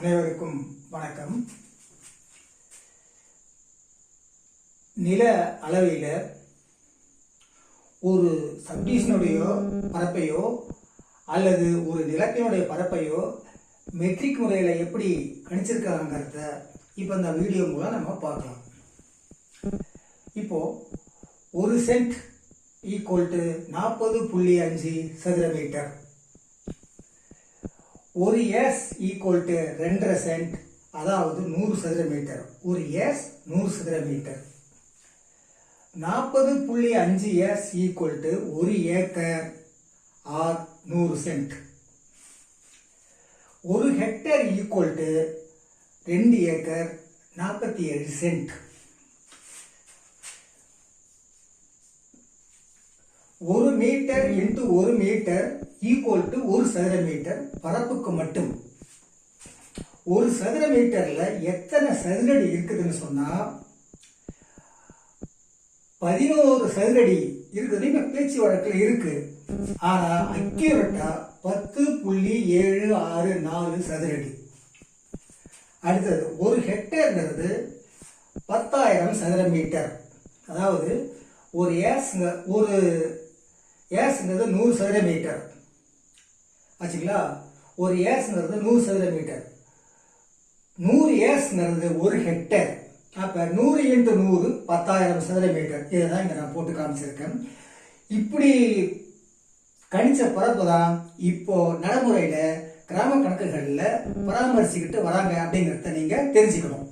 அனைவருக்கும் வணக்கம். நில அளவில் ஒரு சப்டிஷனுடைய பரப்பையோ அல்லது ஒரு நிலத்தினுடைய பரப்பையோ மெட்ரிக் முறையில் எப்படி கணிச்சிருக்காங்கிறத இப்போ இந்த வீடியோ மூலம் நம்ம பார்க்கலாம். இப்போ ஒரு சென்ட் ஈக்குவல் டு நாற்பது புள்ளி அஞ்சு சதுர மீட்டர் ஒரு எஸ் ஈக்குவல் டு ரெண்டரை சென்ட் அதாவது நூறு சதுர மீட்டர் ஒரு எஸ் நூறு சதுர மீட்டர் நாற்பது புள்ளி அஞ்சு எஸ் ஈக்குவல் டு ஒரு ஏக்கர் ஆர் நூறு சென்ட் ஒரு ஹெக்டேர் ஈக்குவல் டு ரெண்டு ஏக்கர் நாற்பத்தி ஏழு சென்ட் ஒரு மீட்டர் இன்ட்டு ஒரு மீட்டர் ஈக்குவல் டு ஒரு சதுர மீட்டர் பரப்புக்கு மட்டும். ஒரு சதுர மீட்டர்ல எத்தனை சதுரடி இருக்குதுன்னு சொன்னா பதினோரு சதுரடி இருக்குதுன்னு இப்ப பேச்சு வழக்கில் இருக்கு. ஆனா அக்யூரட்டா பத்து புள்ளி ஏழு ஆறு நாலு சதுரடி. அடுத்தது ஒரு ஹெக்டேர்ங்கிறது பத்தாயிரம் சதுர மீட்டர் அதாவது ஒரு ஏஸ்ங்க ஒரு ஏஸ்ங்கிறது நூறு சதுர மீட்டர். ஆச்சுங்களா? ஒரு ஏஸ்ங்கிறது நூறு சதுர மீட்டர். நூறு ஏஸ்ங்கிறது ஒரு ஹெக்டேர் அப்போ நூறு இன்ட்டு நூறு பத்தாயிரம் சதுர மீட்டர். இதை தான் இங்கே நான் போட்டு காமிச்சிருக்கேன். இப்படி கணிச்ச பரப்பு தான் இப்போ நடைமுறையில் கிராம கணக்குகளில் பராமரிச்சுக்கிட்டு வராங்க அப்படிங்கிறத நீங்கள் தெரிஞ்சுக்கணும்.